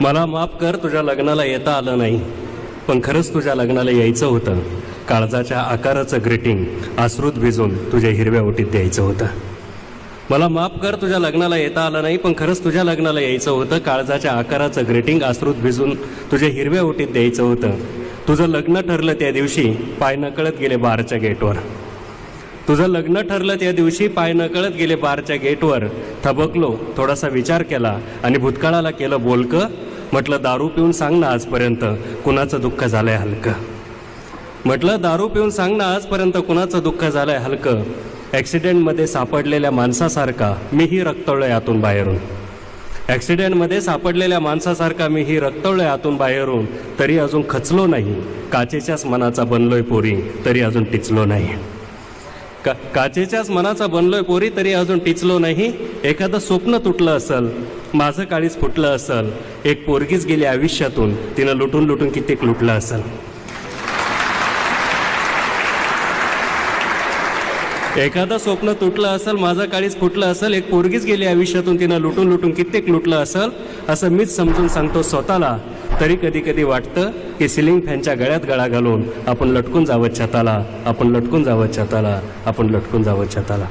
मला माफ कर तुझ्या लग्नाला येता आलं नाही. पण खरंच तुझ्या लग्नाला यायचं होतं. काळजाच्या आकाराचं ग्रीटिंग आश्रुत भिजून तुझ्या हिरव्या ओटीत द्यायचं होतं. मला माफ कर तुझ्या लग्नाला येता आलं नाही पण खरंच तुझ्या लग्नाला यायचं होतं. काळजाच्या आकाराचं ग्रीटिंग आश्रुत भिजून तुझ्या हिरव्या ओटीत द्यायचं होतं. तुझं लग्न ठरलं त्या दिवशी पाय नकळत गेले बारच्या गेटवर. तुझं लग्न ठरलं त्या दिवशी पाय नकळत गेले बारच्या गेटवर. थबकलो थोडासा विचार केला आणि भूतकाळाला केलं बोलकं म्हटलं दारू पिऊन सांग ना आजपर्यंत कुणाचं दुःख झालंय हलकं. म्हटलं दारू पिऊन सांग ना आजपर्यंत कुणाचं दुःख झालंय हलकं. ॲक्सिडेंटमध्ये सापडलेल्या माणसासारखा मीही रक्तवलोय आतून बाहेरून. ॲक्सिडेंटमध्ये सापडलेल्या माणसासारखा मीही रक्तवलोय आतून बाहेरून. तरी अजून खचलो नाही. काचेच्याच मनाचा बनलोय पोरी तरी अजून टिचलो नाही. का काचेच्याच मनाचा बनलोय पोरी तरी अजून टिचलो नाही? एखादं स्वप्न तुटलं असल माझं काळीच फुटलं असल एक पोरगीच गेली आयुष्यातून तिनं लुटून लुटून कित्येक लुटलं असल. एखादं स्वप्न तुटलं असेल माझं काळीच फुटलं असेल एक पोरगीच गेली आयुष्यातून तिनं लुटून लुटून कित्येक लुटलं असेल असं मीच समजून सांगतो स्वतःला. तरी कधी कधी वाटतं की सिलिंग फॅनच्या गळ्यात गळा घालून आपण लटकून जावं छताला आपण लटकून जावं छताला आपण लटकून जावं छताला.